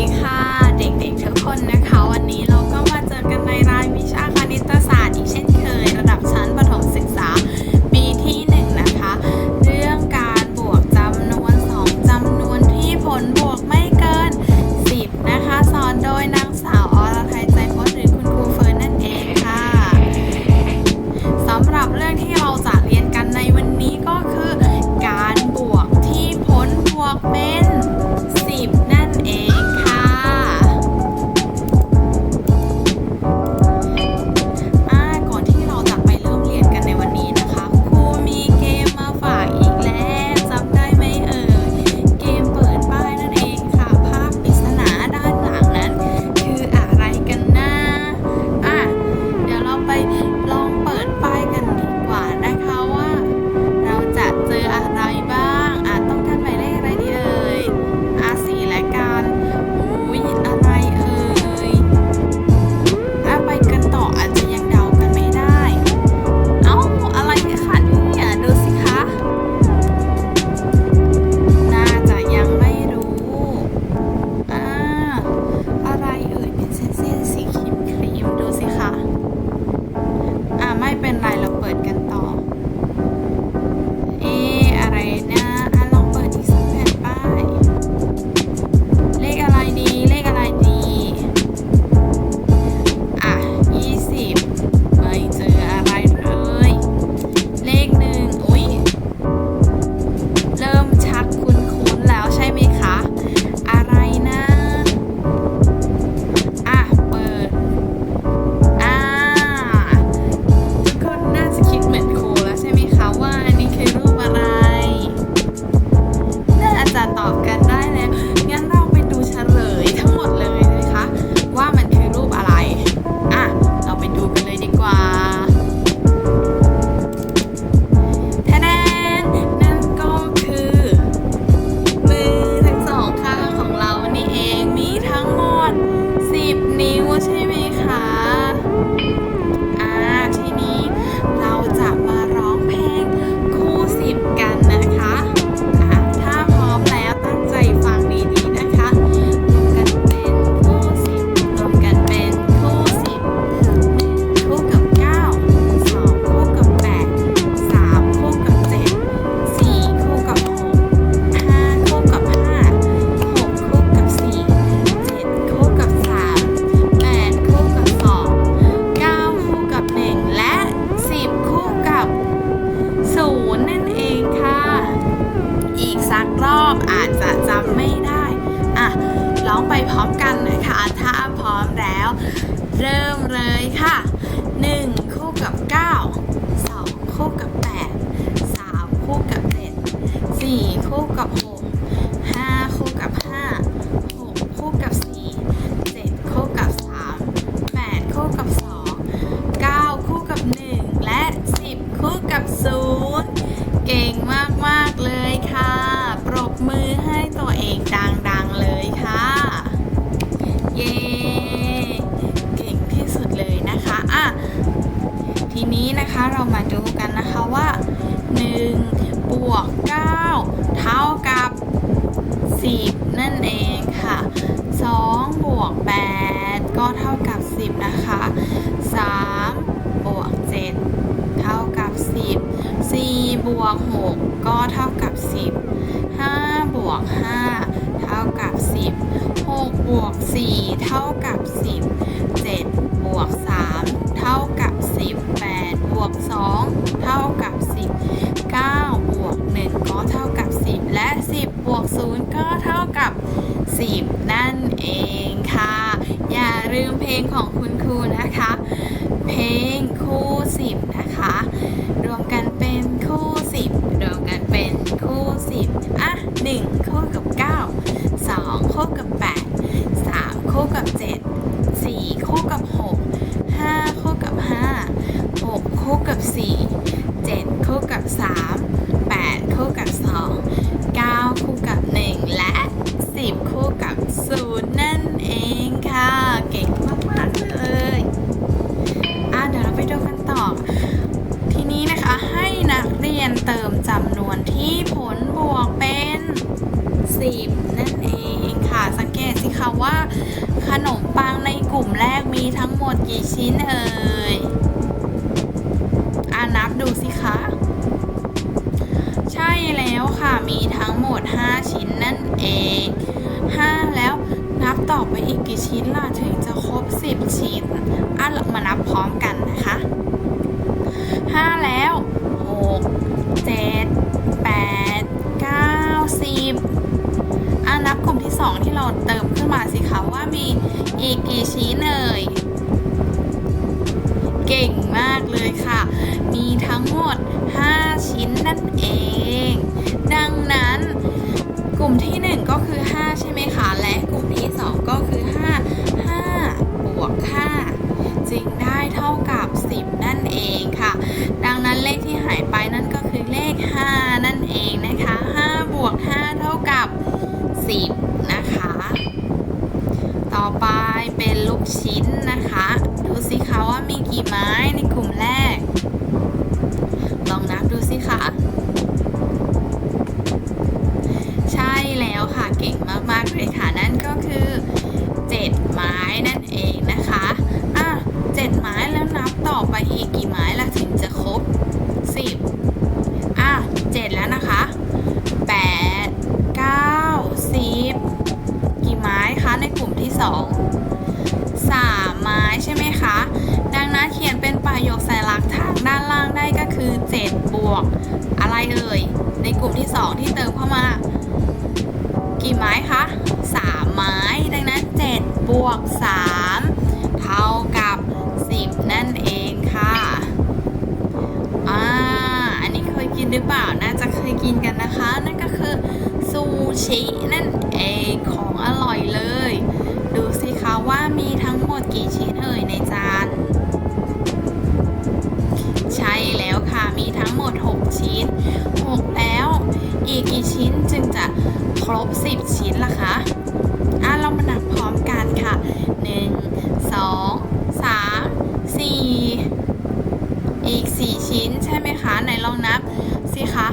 ีค่ะเด็กๆทุกคนนะคะ วันนี้เราก็มาเจอกันในรายวิชาคณิตศาสตร์อีกเช่นเคย ระดับชั้นประถมศึกษาปีที่1นะคะ เรื่องการบวกจำนวน 2จำนวนที่ผลบวกไม่เกิน 10 นะคะ สอนโดยนางสาวอรไทยใจพจน์หรือคุณครูเฟิร์นนั่นเองค่ะสำหรับเรื่องที่เราจะ สี่คู่กับหกห้าคู่กับห้าหกคู่กับสี่เจ็ดคู่กับสามแปดคู่กับสองเก้าคู่กับหนึ่งและสิบคู่กับศูนย์เก่งมาก ๆ เลยค่ะ ปรบมือให้ตัวเองดัง ๆ เลยค่ะ เย้เก่งที่สุดเลยนะคะทีนี้นะคะเรามาดูกันนะคะว่า1บวก9 นั่นเองค่ะ 2 บวก 8 ก็เท่ากับ 10 นะคะ 3 บวก 7 เท่ากับ 10 4 บวก 6 ก็เท่ากับ 10 5 บวก 5 เท่ากับ 10 6 บวก ดกี่ชิ้นเอ่ยอ่านับดูสิคะ ใช่แล้วค่ะ มีทั้งหมด 5 ชิ้นนั่นเอง 5 แล้วนับต่อไปอีกกี่ชิ้นล่ะถึงจะครบ 10 ชิ้นอะเรามานับพร้อมกันนะคะ 5 แล้ว 6 7 8 9 10อะนับกลุ่มที่ 2 ที่เราเติมขึ้นมาสิคะว่ามีอีกกี่ชิ้นเอ่ย มากเลยค่ะ มีทั้งหมด 5 ชิ้นนั่นเอง ดังนั้นกลุ่มที่ 1 ก็คือ 5 ใช่ไหมคะ และกลุ่มที่ 2 ก็คือ 5 5 บวก 5 จึงได้เท่ากับ 10 นั่นเองค่ะ ดังนั้นเลขที่หายไปนั่นก็คือเลข 5 นั่นเองนะคะ 5 บวก 5 เท่ากับ 10 นะคะ ต่อไปเป็นลูกชิ้นนะคะ สิคะว่ามีกี่ไม้ในกลุ่มแรก ลองนับดูสิคะ ใช่แล้วค่ะเก่งมากๆเลยค่ะ นั่นก็คือ 7 ไม้นั่นเองนะคะอะ7ไม้แล้วนับต่อไปอีกกี่ไม้ล่ะถึงจะครบ 10อะ7แล้วนะคะ 8 9 10 กี่ไม้คะในกลุ่มที่ 2 ช่ไหมคะ ดังนั้นเขียนเป็นประโยคสัญลักษณ์ทางด้านล่างได้ก็คือ 7 บวก อะไรเอ่ย ในกลุ่มที่ 2 ที่เติมเข้ามา กี่ไม้คะ 3 ไม้ ดังนั้น 7 บวก 3 ชิ้น 6 แล้ว อีกกี่ชิ้นจึงจะครบ 10 ชิ้นล่ะคะอะเรามานับพร้อมกันค่ะ 1 2 3 4 อีก 4 ชิ้นใช่ไหมคะ ไหนลองนับสิคะ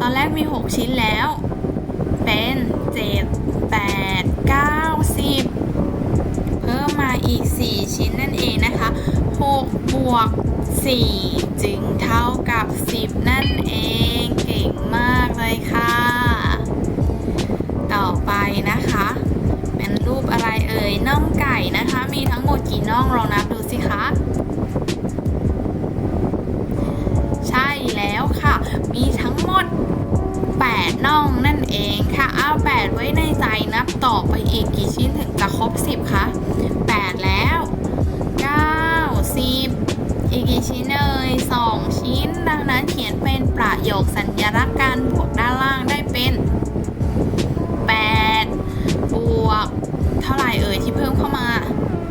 ตอนแรกมี 6 ชิ้นแล้ว เป็น 7 8 9 10 เพิ่มมาอีก 4 ชิ้นนั่นเองนะคะ 6 บวก 4 จึงเท่ากับ 10 นั่นเองเก่งมากเลยค่ะ ต่อไปนะคะ เป็นรูปอะไรเอ่ยน่องไก่นะคะ มีทั้งหมดกี่น่องลองนับดูสิคะใช่แล้วค่ะ มีทั้งหมด 8 น่องนั่นเองค่ะเอา8ไว้ในใจนับต่อไปอีกกี่ชิ้นถึงจะครบ 10 เป็นประโยคสัญลักษณ์การบวกด้านล่างได้เป็น8บวกเท่าไหร่เอ่ยที่เพิ่มเข้ามา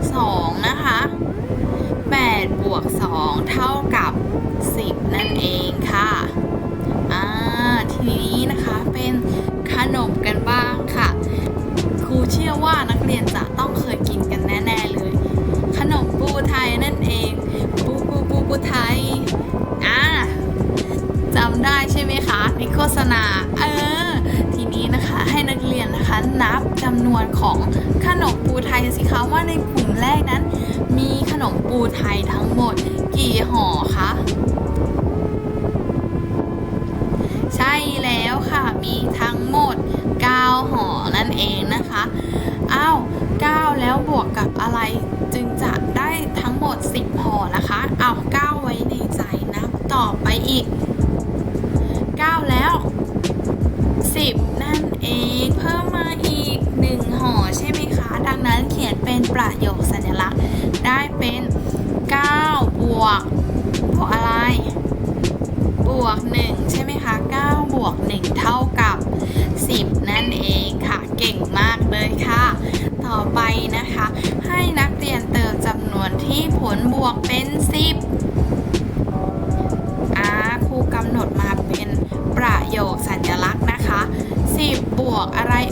2 นะคะ8บวก2เท่ากับ ปูไทยทั้งหมดกี่ห่อคะใช่แล้วค่ะมีทั้งหมด 9ห่อนั่นเองนะคะอ้าว9แล้วบวกกับอะไรจึงจะได้ทั้งหมด 10ห่อนะคะเอ้า9ไว้ในใจนับต่อไปอีก 9 แล้ว 10 นั่น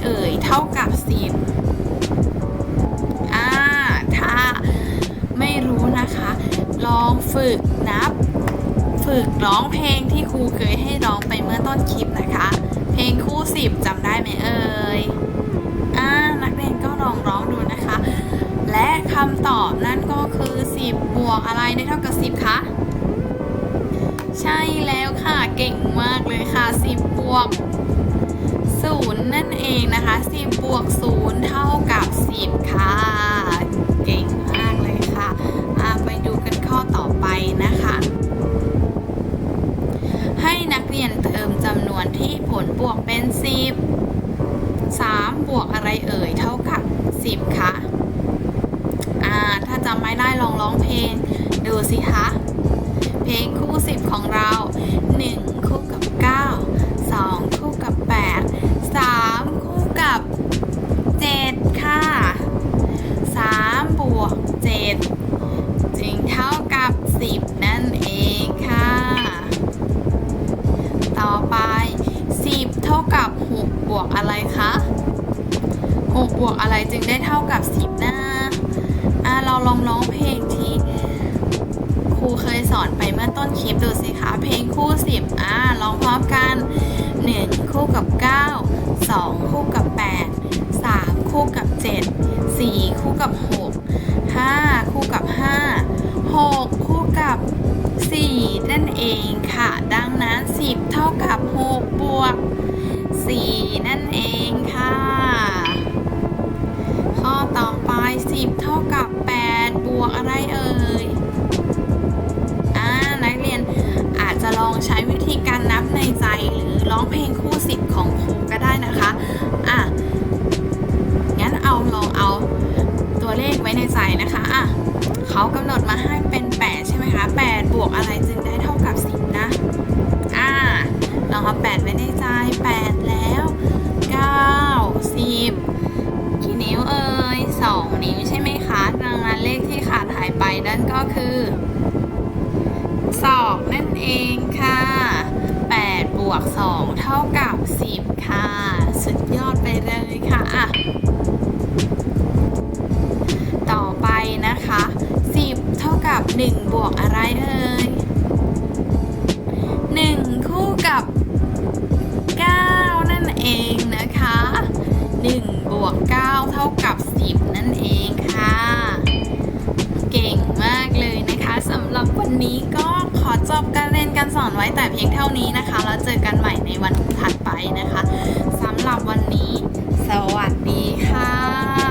เอ่ย เท่ากับ 10 อ่า ถ้าไม่รู้นะคะ ลองฝึกนับ ฝึกร้องเพลงที่ครูเคยให้ร้องไปเมื่อต้นคลิปนะคะ เพลงคู่ 10จำได้ไหมเอ่ย อ่า นักเรียนก็ลองร้องดูนะคะ และคำตอบนั่นก็คือ 10 บวกอะไรได้เท่ากับ 10 คะใช่แล้วค่ะ เก่งมากเลยค่ะ 10 บวก 0 นั่นเองนะคะ 10 บวก 0 เท่ากับ 10 ค่ะ เก่งมากเลยค่ะไปดูกันข้อต่อไปนะคะ ให้นักเรียนเติมจำนวนที่ผลบวกเป็น 10 3 บวกอะไรเอ่ย เท่ากับ 10คะอ่าถ้าจำไม่ได้ลองร้องเพลง ดูสิคะ เพลงคู่ 10 ของเรา 1 คู่กับ 9 2 7 จึงเท่ากับ 10 นั่นเองค่ะ ต่อไป 10 เท่ากับ 6 บวกอะไรคะ 6 บวกอะไรจึงได้เท่ากับ 10 นะอะเราลองร้องเพลงที่ครูเคยสอนไปเมื่อต้นคลิปดูสิคะเพลงคู่ 10 อะลองพร้อมกัน 1 คู่กับ 9 2 คู่กับ 8 3 คู่กับ 7 4 คู่กับ 6 5 คู่กับ 5 6 คู่กับ 4 นั่นเองค่ะ ดังนั้น 10 เท่ากับ 6 บวก 4 นั่นเองค่ะ ข้อต่อไป 10 เท่ากับ 8 บวกอะไรเอ่ย เขากำหนดมาให้เป็น 8 ใช่ไหมคะ 8 บวกอะไรจึงได้เท่ากับ 10 นะ อ่าลองเอา 8 ไว้ในใจ 8 แล้ว 9 10 กี่นิ้วเอ่ย 2 นิ้วใช่ไหมคะ ดังนั้นเลขที่ขาดหายไปนั่นก็คือศอกนั่นเองค่ะ 8 บวก 2 เท่ากับ 10 ค่ะ สุดยอดไปเลยค่ะ ต่อไปนะคะ กับ 1 บวกอะไรเอ่ย1 คู่กับ 9 นั่นเองนะคะ 1 บวก 9 เท่ากับ 10 นั่นเองค่ะ เก่งมากเลยนะคะสำหรับวันนี้ก็ขอจบการเรียนการสอนไว้แต่เพียงเท่านี้นะคะ แล้วเจอกันใหม่ในวันถัดไปนะคะสำหรับวันนี้ สวัสดีค่ะ